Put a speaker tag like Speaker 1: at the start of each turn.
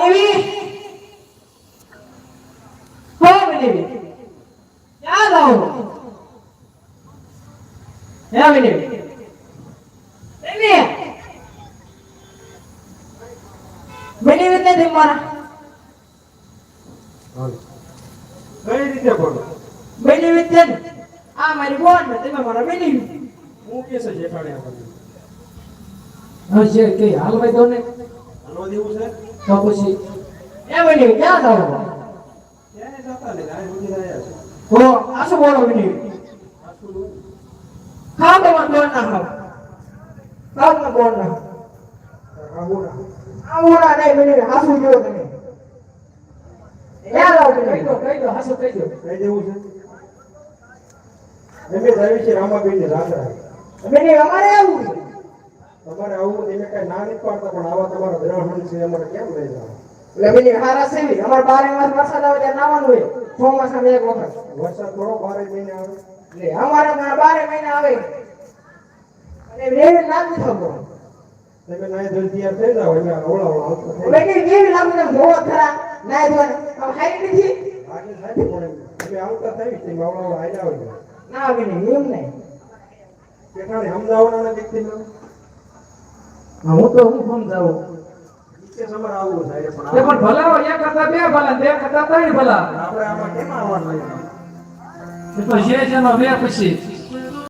Speaker 1: બનેવી ક્યાં
Speaker 2: કઈ રીતે બોલો?
Speaker 1: તે આ મારી બોન ને તમે મારા બનેવી
Speaker 2: હું કે છે જેઠાણી આપણને
Speaker 1: હા કે હાલ ભાઈ તો ને.
Speaker 2: હાલો દેવું છે?
Speaker 1: તો પછી એ ક્યાં
Speaker 2: નહીં આ સુધી
Speaker 1: હો આ શું બોલો બનેવી ખાવ તો બોલ ના ખાવ ખાવ ને બોલ ના આવડા નહીં બનેવી હાસુ તમે? યાદ કહી દો કહી દો હાસુ કહી દો.
Speaker 2: કહી દેવું છે. આવી છે રામાબેનની રાત્રા
Speaker 1: બનેવી અમારે આવું છે.
Speaker 2: તમારે આવું એને કઈ ના નથી પાડતા પણ આવા તમારા ગ્રહણ છે અમારે કેમ લઈ જવા
Speaker 1: એટલે બનેવી હારા સેવી અમારે બારે માસ વરસાદ આવે ત્યારે નાવાનું હોય. ચોમાસામાં એક વખત.
Speaker 2: વરસાદ થોડો બારે મહિને આવે.
Speaker 1: એટલે અમારે ત્યાં બારે મહિના આવે. અને રેવી લાગુ થતો
Speaker 2: તમે નાય ધોઈ તૈયાર થઈ જાવ એટલે ઓળા ઓળા આવતા થઈ
Speaker 1: બનેવી કેવી લાગુ તમે જોવો ખરા. ના જોવા આમ હારી નથી.
Speaker 2: આજે થાય પણ તમે આવતા થઈ તમે ઓળા ઓળા જાવ
Speaker 1: ના એમ નહીં.
Speaker 2: જેઠાણી સમજાવવાના નથી
Speaker 1: હા, તો હું સમજાવું
Speaker 2: પણ
Speaker 1: ભલા એક કરતા બે ભલા બે કરતા ત્રણ ભલા.
Speaker 2: આપણે આમાં કેમ આવવાનું
Speaker 1: પછી.